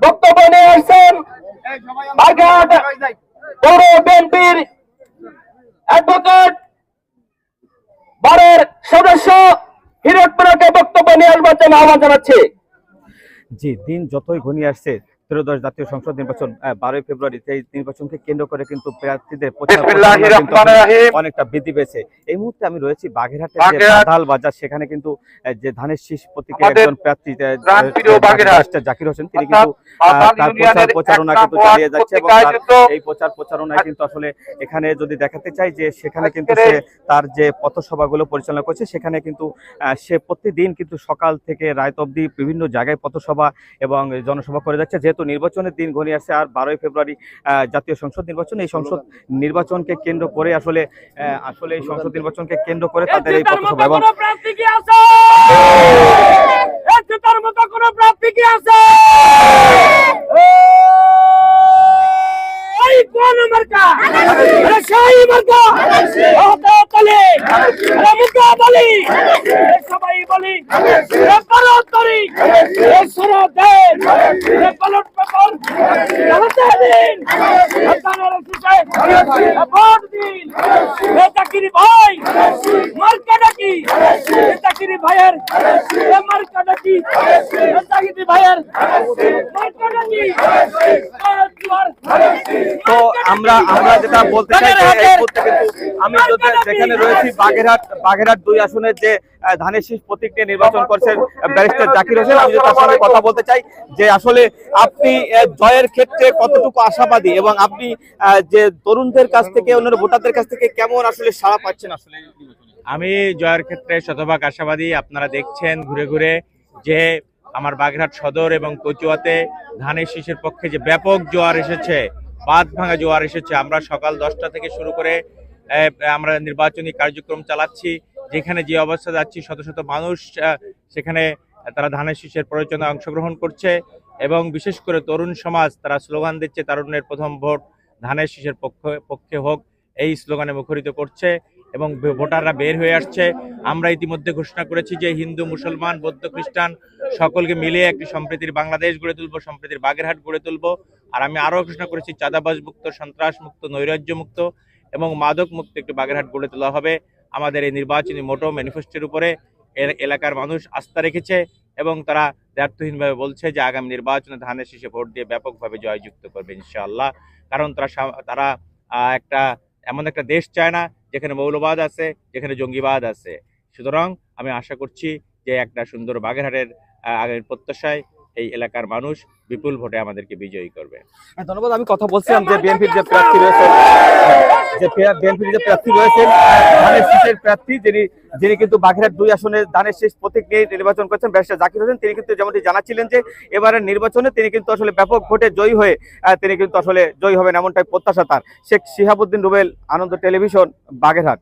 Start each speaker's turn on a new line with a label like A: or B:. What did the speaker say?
A: বক্তব্য নিয়ে আসছেন বাগেরহাট পৌর বিএনপির অ্যাডভোকেট বারের সদস্য হিরোটপুরকে বক্তব্য নিয়ে আসবার জন্য আহ্বান জানাচ্ছি।
B: জি, দিন যতই ঘনিয়ে আসছে ত্রয়োদশ জাতীয় সংসদ নির্বাচন বারোই ফেব্রুয়ারি এই নির্বাচনকে কেন্দ্র করে কিন্তু প্রার্থীদের। অনেকটা বৃদ্ধি পেয়েছে এই মুহূর্তে আমি রয়েছি বাগেরহাটের যে
A: বাগেরহাট।
B: বাজার সেখানে কিন্তু যে ধানের শীষ প্রতীকে একজন প্রার্থী জাকির হোসেন তিনি কিন্তু তার প্রচার প্রচারণা কিন্তু চালিয়ে যাচ্ছে এবং এই প্রচার প্রচারণায় কিন্তু আসলে এখানে যদি দেখাতে চাই যে সেখানে কিন্তু সে তার যে পথসভাগুলো পরিচালনা করছে সেখানে কিন্তু সে প্রতিদিন কিন্তু সকাল থেকে রাত অবধি বিভিন্ন জায়গায় পথসভা এবং জনসভা করে যাচ্ছে যেহেতু নির্বাচনের দিন ঘনিয়ে আসছে আর বারোই ফেব্রুয়ারি জাতীয় সংসদ নির্বাচন। এই সংসদ নির্বাচনকে কেন্দ্র করে আসলে আসলে এই সংসদ নির্বাচনকে কেন্দ্র করে তাদের এই পথসভা এবং
A: কোন প্রার্থী কি আছে? সেই মার্কা? হাতে তালি বলি সবাই বলি পালট করি সারা দেশ পালট পেপার জানাতে দিন ভোট দিন চাকরি ভাই মার্কা ডাকি চাকরি ভাইয়ের চাকরি ভাইয়ের
B: তো আমরা আমরা যেটা বলতে চাই আমি যেখানে রয়েছি, বাগেরহাট বাগেরহাট দুই আসনের যে ধানের শীষ প্রতীক নিয়ে নির্বাচন করছেন ব্যারিস্টার জাকির হোসেন, আমি তার সঙ্গে কথা বলতে চাই, যে আসলে আপনি জয়ের ক্ষেত্রে কতটুকু আশাবাদী এবং আপনি যে তরুণদের কাছ থেকে, অন্যান্য ভোটারদের কাছ থেকে কেমন আসলে সাড়া পাচ্ছেন আসলে
C: আমি জয়ের ক্ষেত্রে শতভাগ আশাবাদী, আপনারা দেখছেন ঘুরে ঘুরে যে আমার বাগেরহাট সদর এবং কচুয়াতে ধানের শীষের পক্ষে যে ব্যাপক জোয়ার এসেছে, বাঁধ ভাঙা জোয়ার এসেছে, আমরা সকাল দশটা থেকে শুরু করে আমরা নির্বাচনী কার্যক্রম চালাচ্ছি, যেখানে যে অবস্থা যাচ্ছি, শত শত মানুষ সেখানে তারা ধানের শীষের প্রয়োজনে অংশগ্রহণ করছে এবং বিশেষ করে তরুণ সমাজ, তারা স্লোগান দিচ্ছে, তারুণ্যের প্রথম ভোট ধানের শীষের পক্ষে পক্ষে হোক, এই স্লোগানে মুখরিত করছে। এবং ভোটাররা বের হয়ে আসছে। আমরা ইতিমধ্যে ঘোষণা করেছি যে হিন্দু, মুসলমান, বৌদ্ধ, খ্রিস্টান সকলকে মিলিয়ে একটি সম্প্রীতির বাংলাদেশ গড়ে তুলবো, সম্প্রীতির বাগেরহাট গড়ে তুলবো। আর আমি আরও ঘোষণা করেছি চাঁদাবাজ মুক্ত সন্ত্রাস মুক্ত নৈরাজ্য মুক্ত এবং মাদক মুক্ত একটি বাগেরহাট গড়ে তোলা হবে। আমাদের এই নির্বাচনী মোটো ম্যানিফেস্টোর উপরে এলাকার মানুষ আস্থা রেখেছে এবং তারা দ্ব্যর্থহীনভাবে বলছে যে আগামী নির্বাচনে ধানের শীষে ভোট দিয়ে ব্যাপকভাবে জয়যুক্ত করবে ইনশাআল্লাহ। কারণ তারা তারা একটা, এমন একটা দেশ চায় না যেখানে মৌলবাদ আছে, যেখানে জঙ্গিবাদ আছে। সুতরাং আমি আশা করছি যে একটা সুন্দর বাগেরহাটের আগের আগামী প্রত্যাশায় এই এলাকার মানুষ বিপুল ভোটে আমাদেরকে বিজয়ী করবে।
B: হ্যাঁ, ধন্যবাদ। আমি কথা বলছিলাম যে বিএনপির যে প্রার্থী রয়েছেন যে বিএনপির যে প্রার্থী রয়েছেন ধানের শীষের প্রার্থী যিনি যিনি কিন্তু বাঘেরহাট দুই আসনে ধানের শেষ প্রতীক নিয়ে নির্বাচন করছেন ব্যারিস্টার জাকির হোসেন। তিনি কিন্তু যেমনটি জানাচ্ছিলেন যে এবারের নির্বাচনে তিনি কিন্তু আসলে ব্যাপক ভোটে জয়ী হয়ে তিনি কিন্তু আসলে জয়ী হবেন এমনটাই প্রত্যাশা তার। শেখ শিহাবুদ্দিন রুবেল আনন্দ টেলিভিশন বাগেরহাট